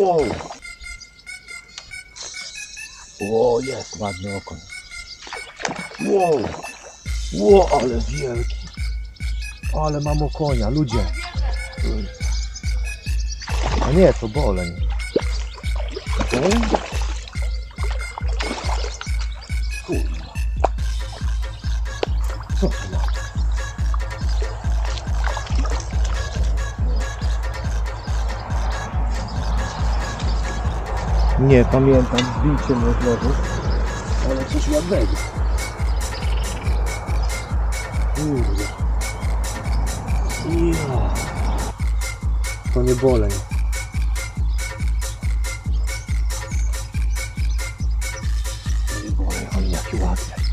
Wow. O, jest ładny okoń. Wow. Wow, ale wielki. Ale mam okonia, ludzie. A nie, to boleń. Boleń? Kurwa. Co to ma? Nie pamiętam, zdjęcie mnie znowu, ale coś ładnego. Kurde. Ja. To nie boleń. To nie boleń, ale jaki ładny.